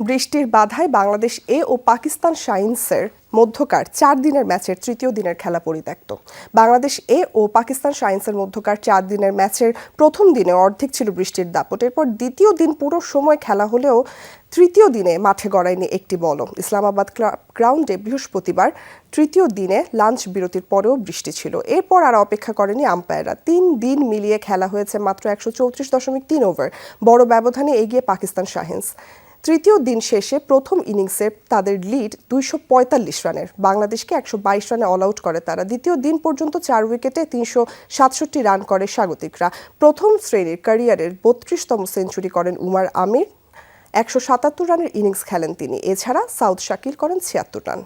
বৃষ্টির বাধায় বাংলাদেশ এ ও পাকিস্তান শাইন্সের মধ্যকার চার দিনের ম্যাচের তৃতীয় দিনের খেলা পরিত্যক্ত। বাংলাদেশ এ ও পাকিস্তান সায়েন্সের মধ্যকার চার দিনের ম্যাচের প্রথম দিনে অর্ধেক ছিল বৃষ্টির দাপট। এরপর দ্বিতীয় দিন পুরো সময় খেলা হলেও তৃতীয় দিনে মাঠে গড়ায়নি একটি বলও। ইসলামাবাদ গ্রাউন্ডে বৃহস্পতিবার তৃতীয় দিনে লাঞ্চ বিরতির পরেও বৃষ্টি ছিল। এরপর আর অপেক্ষা করেনি আম্পায়াররা। তিন দিন মিলিয়ে খেলা হয়েছে মাত্র একশো চৌত্রিশ দশমিক তিন ওভার। বড় ব্যবধানে এগিয়ে পাকিস্তান শাহিন্স তৃতীয় দিন শেষে প্রথম ইনিংসে তাদের লিড দুইশো পঁয়তাল্লিশ রানের। বাংলাদেশকে একশো বাইশ রানে অল আউট করে তারা। দ্বিতীয় দিন পর্যন্ত চার উইকেটে তিনশো সাতষট্টি রান করে স্বাগতিকরা। প্রথম শ্রেণির ক্যারিয়ারের বত্রিশতম সেঞ্চুরি করেন উমার আমির। একশো সাতাত্তর রানের ইনিংস খেলেন তিনি। এছাড়া সাউথ শাকিল করেন ছিয়াত্তর রান।